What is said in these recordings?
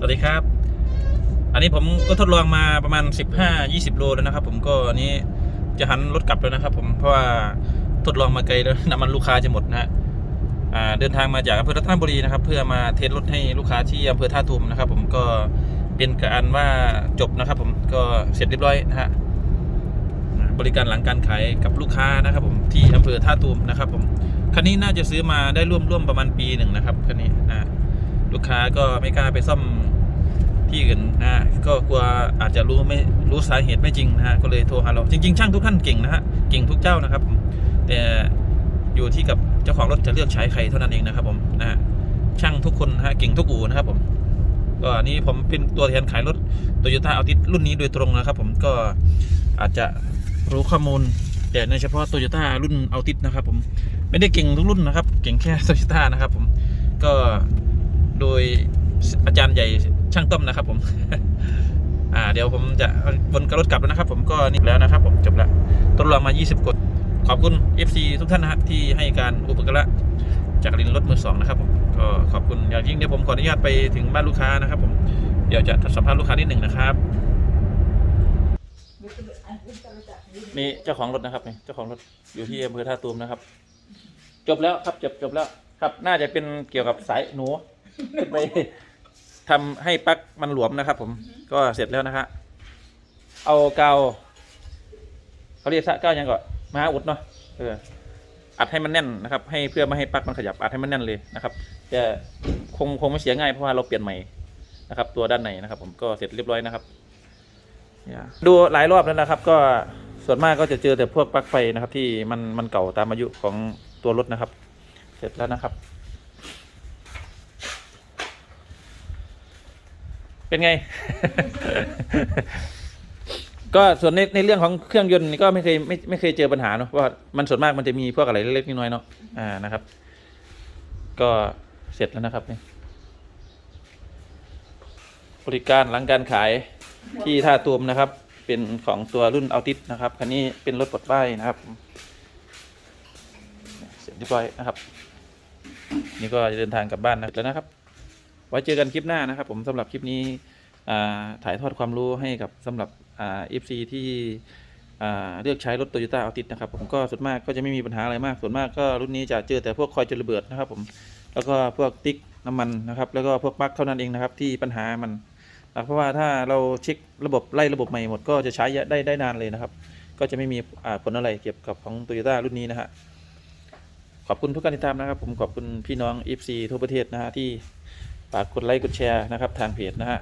สวัสดีครับ อันนี้ผมก็ทดลองมาประมาณ 15-20 โลแล้วนะครับ ผมก็อันนี้จะหันรถกลับแล้วนะครับ ผมเพราะว่าทดลองมาไกลแล้วน้ำมันลูกค้าจะหมดนะฮะเดินทางมาจากอำเภอรัตนบุรีนะครับ เพื่อมาเทสรถให้ลูกค้าที่อำเภอท่าตูมนะครับ ผมก็เป็นการว่าจบนะครับ ผมก็เสร็จเรียบร้อยนะฮะบริการหลังการขายกับลูกค้านะครับ ผมที่อำเภอท่าตูมนะครับ ผมคันนี้น่าจะซื้อมาได้ร่วมร่วมประมาณปีหนึ่งนะครับคันนี้นะ ลูกค้าก็ไม่กล้าไปซ่อมที่อื่นนะฮะก็กลัวอาจจะรู้ไม่รู้สาเหตุไม่จริงนะฮะก็เลยโทรหาเราจริง ๆ ช่างทุกท่านเก่งนะฮะเก่งทุกเจ้านะครับ แต่อยู่ที่กับเจ้าของรถจะเลือกใช้ใครเท่านั้นเองนะครับผมนะช่างทุกคนนะฮะเก่งทุกอู่นะครับผมก็อันนี้ผมเป็นตัวแทนขายรถโตโยต้าอัลติรุ่นนี้โดยตรงนะครับ ผมก็อาจจะรู้ข้อมูล แต่ในเฉพาะโตโยต้ารุ่นอัลตินะครับผมไม่ได้เก่งทุกรุ่นนะครับ เก่งแค่โตโยต้านะครับผมก็ โดยอาจารย์ใหญ่ช่างต้มนะครับผม อ่าเดี๋ยวผมจะวนกระรถกลับแล้วนะครับ ผมก็นี่แล้วนะครับ ผมจบล้วทดลองมา 20กดขอบคุณ FC ทุกท่านนะฮะที่ให้การอุปการะจากลินรถมือสองนะครับผมก็ขอบคุณอย่างยิ่งเดี๋ยวผมขออนุญาตไปถึงบ้านลูกค้านะครับ ผมเดี๋ยวจะสัมภาษณ์ลูกค้านิดหนึ่งนะครับนี่เจ้าของรถนะครับนี่เจ้าของรถอยู่ที่อำเภอท่าตูมนะครับ จบแล้วครับจบจบแล้วครับ น่าจะเป็นเกี่ยวกับสายหนู ไปทำให้ปลั๊กมันหลวมนะครับ ผมก็เสร็จแล้วนะฮะเอากาวเขาเรียกสะกาวยังก่อนมาอุดเนาะเอออัดให้มันแน่นนะครับ ให้เพื่อไม่ให้ปลั๊กมันขยับอัดให้มันแน่นเลยนะครับจะคงคงไม่เสียง่ายเพราะว่าเราเปลี่ยนใหม่นะครับ ตัวด้านในนะครับ ผมก็เสร็จเรียบร้อยนะครับเนี่ยดูหลายรอบแล้วนะครับ ก็ส่วนมากก็จะเจอแต่พวกปลั๊กไฟนะครับ ที่มันมันเก่าตามอายุของตัวรถนะครับ เสร็จแล้วนะครับ เป็นไง ก็ส่วนในในเรื่องของเครื่องยนต์นี่ก็ไม่เคยไม่ไม่เคยเจอปัญหาเนาะว่ามันส่วนมากมันจะมีพวกอะไรเล็กๆน้อยๆเนาะอ่านะครับ ก็เสร็จแล้วนะครับนี่บริการหลังการขายที่ท่าตูมนะครับ เป็นของตัวรุ่นอัลติสนะครับคันนี้เป็นรถปลดป้ายนะครับ เสร็จเรียบร้อยนะครับ นี่ก็จะเดินทางกลับบ้านนะแล้วนะครับ ไว้เจอกันคลิปหน้านะครับ ผมสำหรับคลิปนี้ถ่ายทอดความรู้ให้กับสำหรับเอฟซีที่เลือกใช้รถโตโยต้าอัลติสนะครับผมก็ส่วนมากก็จะไม่มีปัญหาอะไรมาก ส่วนมากก็รุ่นนี้จะเจอแต่พวกคอยจุดระเบิดนะครับผมแล้วก็พวกติ๊กน้ำมันนะครับแล้วก็พวกปลั๊กเท่านั้นเองนะครับที่ปัญหามันเพราะว่าถ้าเราเช็คระบบไล่ระบบใหม่หมดก็จะใช้ได้ได้นานเลยนะครับ ก็จะไม่มีผลอะไรเกี่ยวกับของโตโยต้ารุ่นนี้นะฮะขอบคุณทุกการติดตามนะครับ ผมขอบคุณพี่น้อง FC ทั่วประเทศนะฮะที่ ฝากกดไลค์กดแชร์นะครับ ทางเพจนะฮะ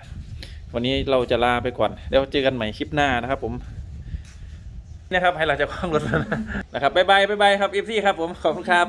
วันนี้เราจะลาไปก่อนเดี๋ยวเจอกันใหม่คลิปหน้านะครับ ผมนะครับให้เราจะคล้องรถแล้วนะครับบ๊ายบายบ๊ายบายครับ FC ครับผมขอบคุณครับ